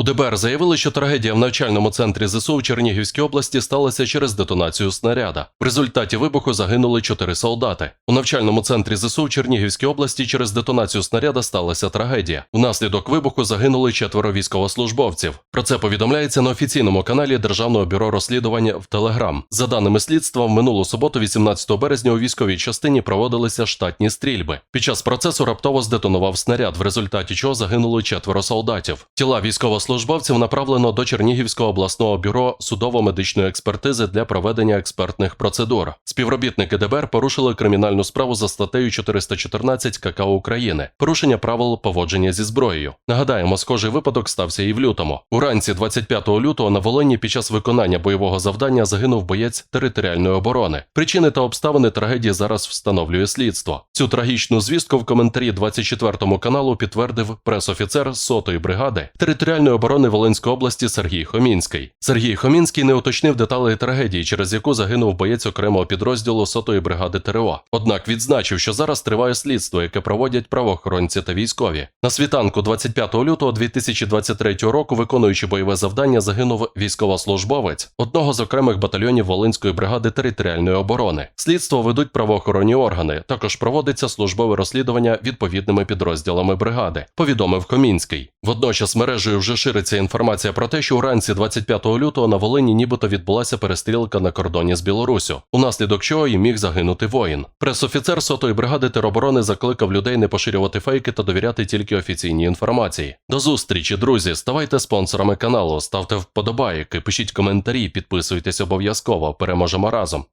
У ДБР заявили, що трагедія в навчальному центрі ЗСУ в Чернігівській області сталася через детонацію снаряда. В результаті вибуху загинули чотири солдати. У навчальному центрі ЗСУ в Чернігівській області через детонацію снаряда сталася трагедія. Внаслідок вибуху загинули четверо військовослужбовців. Про це повідомляється на офіційному каналі Державного бюро розслідування в Телеграм. За даними слідства, в минулу суботу, 18 березня, у військовій частині проводилися штатні стрільби. Під час процесу раптово здетонував снаряд, в результаті чого загинули четверо солдатів. Тіла військовослужбовців направлено до Чернігівського обласного бюро судово-медичної експертизи для проведення експертних процедур. Співробітники ДБР порушили кримінальну справу за статтею 414 КК України порушення правил поводження зі зброєю. Нагадаємо, схожий випадок стався і в лютому. Уранці 25 лютого на Волині під час виконання бойового завдання загинув боєць територіальної оборони. Причини та обставини трагедії зараз встановлює слідство. Цю трагічну звістку в коментарі 24 каналу підтвердив пресофіцер сотої бригади територіальної оборони Волинської області Сергій Хомінський. Сергій Хомінський не уточнив деталей трагедії, через яку загинув боєць окремого підрозділу сотої бригади ТРО. Однак відзначив, що зараз триває слідство, яке проводять правоохоронці та військові. На світанку 25 лютого 2023 року, виконуючи бойове завдання, загинув військовослужбовець одного з окремих батальйонів Волинської бригади територіальної оборони. Слідство ведуть правоохоронні органи. Також проводиться службове розслідування відповідними підрозділами бригади. Повідомив Комінський. Водночас мережею вже шириться інформація про те, що уранці 25 лютого на Волині нібито відбулася перестрілка на кордоні з Білоруссю, унаслідок чого і міг загинути воїн. Пресофіцер сотої бригади тероборони закликав людей не поширювати фейки та довіряти тільки офіційній інформації. До зустрічі, друзі! Ставайте спонсорами каналу, ставте вподобайки, пишіть коментарі, підписуйтесь обов'язково. Переможемо разом.